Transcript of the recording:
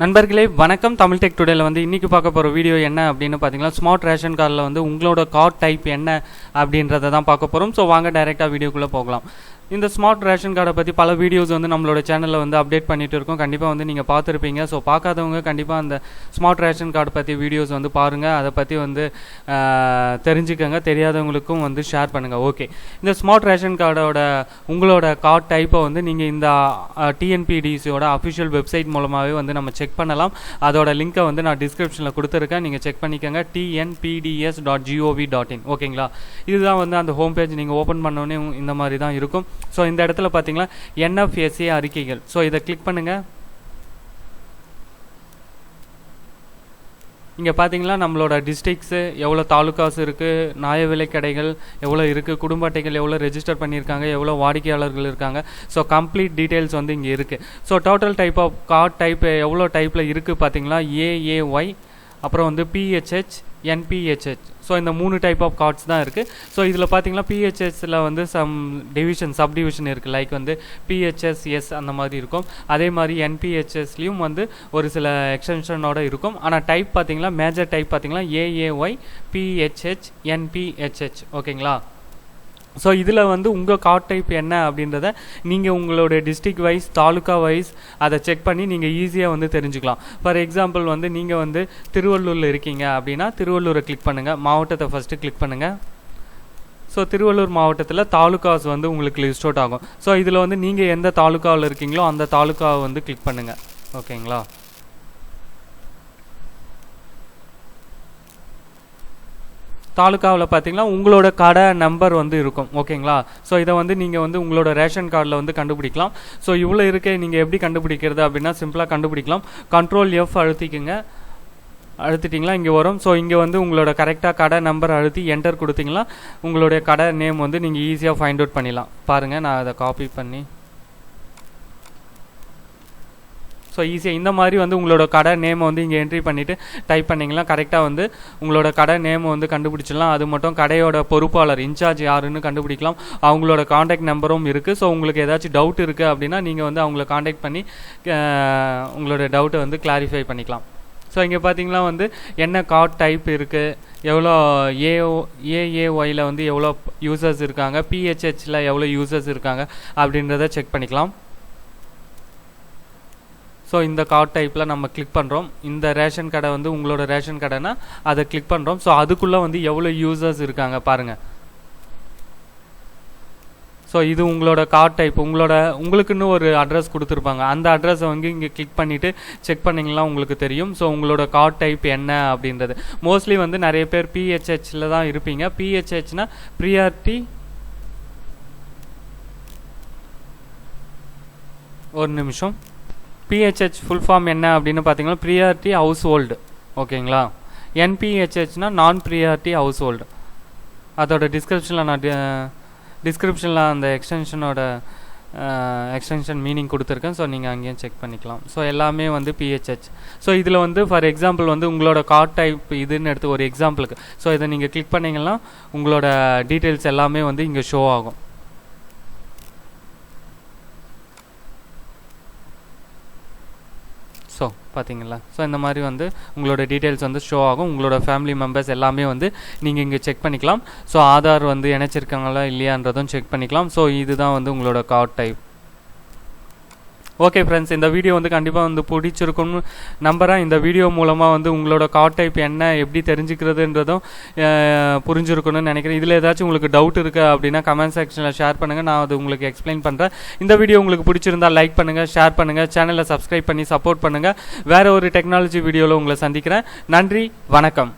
நண்பர்களே வணக்கம். தமிழ் டெக் டுடேல வந்து இன்றைக்கி பார்க்க போகிற வீடியோ என்ன அப்படின்னு பார்த்தீங்கன்னா ஸ்மார்ட் ரேஷன் கார்டில் வந்து உங்களோட கார்ட் டைப் என்ன அப்படின்றத தான் பார்க்க போகிறோம் ஸோ வாங்க டைரெக்டாக வீடியோக்குள்ளே போகலாம். இந்த ஸ்மார்ட் ரேஷன் கார்டை பற்றி பல வீடியோஸ் வந்து நம்மளோட சேனலில் வந்து அப்டேட் பண்ணிட்டு இருக்கோம். கண்டிப்பாக வந்து நீங்கள் பார்த்துருப்பீங்க. ஸோ பார்க்காதவங்க கண்டிப்பாக அந்த ஸ்மார்ட் ரேஷன் கார்டு பற்றி வீடியோஸ் வந்து பாருங்கள் அதை பற்றி வந்து தெரிஞ்சுக்கோங்க. தெரியாதவங்களுக்கும் வந்து ஷேர் பண்ணுங்கள் ஓகே இந்த ஸ்மார்ட் ரேஷன் கார்டோட உங்களோட கார்ட் டைப்பை வந்து நீங்கள் இந்த டிஎன்பிடிசியோட அஃபிஷியல் வெப்சைட் மூலமாகவே வந்து நம்ம செக் பண்ணலாம். அதோட லிங்க்கை வந்து நான் டிஸ்கிரிப்ஷனில் கொடுத்துருக்கேன். நீங்கள் செக் பண்ணிக்கோங்க. TNPDS dot GOV dot in ஓகேங்களா இதுதான் வந்து அந்த ஹோம் பேஜ் நீங்கள் ஓப்பன் பண்ணோடனே இந்த மாதிரி தான் இருக்கும். ஸோ இந்த இடத்துல பார்த்தீங்கன்னா என்எஃப்எஸ்ஏ அறிக்கைகள். ஸோ இதை கிளிக் பண்ணுங்கள் இங்கே பார்த்தீங்கன்னா நம்மளோட டிஸ்ட்ரிக்ஸு எவ்வளோ தாலுக்காஸ் இருக்குது நாய விலை கடைகள் எவ்வளோ இருக்குது குடும்ப அட்டைகள் எவ்வளோ ரெஜிஸ்டர் பண்ணியிருக்காங்க எவ்வளோ வாடிக்கையாளர்கள் இருக்காங்க. ஸோ கம்ப்ளீட் டீட்டெயில்ஸ் வந்து இங்கே இருக்குது so total type of card type எவ்வளோ டைப்பில் இருக்குது பார்த்தீங்களா ஏஏஒய் அப்புறம் வந்து பிஹெச்ஹெச் என்பிஹெச்ஹெச் ஸோ இந்த மூணு டைப் ஆஃப் கார்ட்ஸ் தான் இருக்குது ஸோ இதில் பார்த்தீங்கன்னா பிஹெச்எஸில் வந்து சம் டிவிஷன் சப் டிவிஷன் இருக்குது லைக் வந்து பிஹெச்எஸ்எஸ் அந்த மாதிரி இருக்கும். அதே மாதிரி என்பிஹெச்எஸ்லேயும் வந்து ஒரு சில எக்ஸ்டென்ஷனோட இருக்கும். ஆனால் டைப் பார்த்தீங்கன்னா மேஜர் டைப் பார்த்தீங்கன்னா ஏஏஒய் பிஹெச்ஹெச் என்பிஹெச்ஹெச் ஓகேங்களா ஸோ இதில் வந்து உங்கள் கார்ட் டைப் என்ன அப்படின்றத நீங்கள் உங்களோட டிஸ்ட்ரிக் வைஸ் தாலுக்கா வைஸ் அதை செக் பண்ணி நீங்கள் ஈஸியாக வந்து தெரிஞ்சுக்கலாம். ஃபார் எக்ஸாம்பிள் வந்து நீங்கள் வந்து திருவள்ளூரில் இருக்கீங்க அப்படின்னா திருவள்ளூரை கிளிக் பண்ணுங்கள் மாவட்டத்தை ஃபஸ்ட்டு கிளிக் பண்ணுங்கள் ஸோ திருவள்ளூர் மாவட்டத்தில் தாலுகாஸ் வந்து உங்களுக்கு லிஸ்ட் அவுட் ஆகும். ஸோ இதில் வந்து நீங்கள் எந்த தாலுக்காவில் இருக்கீங்களோ அந்த தாலுக்காவை வந்து கிளிக் பண்ணுங்கள் ஓகேங்களா தாலுக்காவில் பார்த்தீங்கன்னா உங்களோட கடை நம்பர் வந்து இருக்கும் ஓகேங்களா? ஸோ இதை வந்து நீங்கள் வந்து உங்களோட ரேஷன் கார்டில் வந்து கண்டுபிடிக்கலாம். ஸோ இவ்வளோ இருக்கே நீங்கள் எப்படி கண்டுபிடிக்கிறது அப்படின்னா சிம்பிளாக கண்டுபிடிக்கலாம். கண்ட்ரோல் எஃப் அழுத்திக்குங்க. அழுத்திட்டிங்களா? இங்கே வரும். ஸோ இங்கே வந்து உங்களோட கரெக்டாக கடை நம்பர் அழுத்தி என்டர் கொடுத்தீங்களா உங்களுடைய கடை நேம் வந்து நீங்கள் ஈஸியாக ஃபைண்ட் அவுட் பண்ணிடலாம். பாருங்கள் நான் அதை காப்பி பண்ணி ஸோ ஈஸியாக இந்த மாதிரி வந்து உங்களோட கடை நேமை வந்து இங்கே என்ட்ரி பண்ணிவிட்டு டைப் பண்ணிங்கன்னா கரெக்டாக வந்து உங்களோட கடை நேமை வந்து கண்டுபிடிச்சிடலாம். அது மட்டும் கடையோட பொறுப்பாளர் இன்சார்ஜ் யாருன்னு கண்டுபிடிக்கலாம். அவங்களோட காண்டாக்ட் நம்பரும் இருக்குது ஸோ உங்களுக்கு ஏதாச்சும் டவுட் இருக்குது அப்படின்னா நீங்கள் வந்து அவங்கள காண்டாக்ட் பண்ணி உங்களோட டவுட்டை வந்து கிளாரிஃபை பண்ணிக்கலாம். ஸோ இங்கே பார்த்தீங்கன்னா வந்து என்ன கார்ட் டைப் இருக்குது எவ்வளோ ஏஓ ஏஏஒயில் வந்து எவ்வளோ யூசர்ஸ் இருக்காங்க? பிஹெச்ஹெச்சில் எவ்வளோ யூசர்ஸ் இருக்காங்க? அப்படின்றத செக் பண்ணிக்கலாம். ஸோ இந்த கார்ட் டைப்பில் நம்ம கிளிக் பண்ணுறோம் இந்த ரேஷன் கடை வந்து உங்களோட ரேஷன் கடைனா அதை கிளிக் பண்ணுறோம் ஸோ அதுக்குள்ளே வந்து எவ்வளோ யூசர்ஸ் இருக்காங்க பாருங்கள் ஸோ இது உங்களோட கார்ட் டைப் உங்களோட உங்களுக்குன்னு ஒரு அட்ரஸ் கொடுத்துருப்பாங்க. அந்த அட்ரஸை வந்து இங்கே கிளிக் பண்ணிவிட்டு செக் பண்ணிங்கன்னா உங்களுக்கு தெரியும். ஸோ உங்களோட கார்ட் டைப் என்ன அப்படின்றது. மோஸ்ட்லி வந்து நிறைய பேர் பிஹெச்ஹெச்சில் தான் இருப்பீங்க. பிஹெச்ஹெச்னா ப்ரியாரிட்டி ஒரு நிமிஷம். பிஹெச்ஹெச் ஃபுல் ஃபார்ம் என்ன அப்படின்னு பார்த்தீங்கன்னா ப்ரியாரிட்டி ஹவுஸ் ஹோல்டு ஓகேங்களா என்பிஹெச்ஹெச்னா நான் ப்ரியாரிட்டி ஹவுஸ் ஹோல்டு அதோட டிஸ்கிரிப்ஷனில் நான் டிஸ்கிரிப்ஷனில் அந்த எக்ஸ்டென்ஷனோட எக்ஸ்டென்ஷன் மீனிங் கொடுத்துருக்கேன். ஸோ நீங்கள் அங்கேயும் செக் பண்ணிக்கலாம். ஸோ எல்லாமே வந்து பிஹெச்ஹெச் ஸோ இதில் வந்து ஃபார் எக்ஸாம்பிள் வந்து உங்களோட கார்ட் டைப் இதுன்னு எடுத்து ஒரு எக்ஸாம்பிளுக்கு ஸோ இதை நீங்கள் கிளிக் பண்ணீங்கன்னா உங்களோட டீட்டெயில்ஸ் எல்லாமே வந்து இங்கே ஷோ ஆகும் ஸோ பார்த்தீங்களா ஸோ இந்த மாதிரி வந்து உங்களோட டீட்டெயில்ஸ் வந்து ஷோ ஆகும். உங்களோட ஃபேமிலி மெம்பர்ஸ் எல்லாமே வந்து நீங்கள் இங்கே செக் பண்ணிக்கலாம். ஸோ ஆதார் வந்து இணைச்சிருக்காங்களா இல்லையான்றதும் செக் பண்ணிக்கலாம். ஸோ இதுதான் வந்து உங்களோட கார்ட் டைப் ஓகே ஃப்ரெண்ட்ஸ் இந்த வீடியோ வந்து கண்டிப்பாக வந்து பிடிச்சிருக்கும்னு நம்புகிறேன் இந்த வீடியோ மூலமாக வந்து உங்களோட கார்ட் டைப் என்ன எப்படி தெரிஞ்சுக்கிறதுன்றதும் அஹ், புரிஞ்சிருக்கணும்னு நினைக்கிறேன். இதில் ஏதாச்சும் உங்களுக்கு டவுட் இருக்குது அப்படின்னா கமெண்ட் செக்ஷனில் ஷேர் பண்ணுங்கள் நான் அது உங்களுக்கு எக்ஸ்பிளைன் பண்ணுறேன் இந்த வீடியோ உங்களுக்கு பிடிச்சிருந்தா லைக் பண்ணுங்கள் ஷேர் பண்ணுங்கள் சேனலை சப்ஸ்கிரைப் பண்ணி சப்போர்ட் பண்ணுங்கள் வேற ஒரு டெக்னாலஜி வீடியோவில் உங்களை சந்திக்கிறேன். நன்றி வணக்கம்.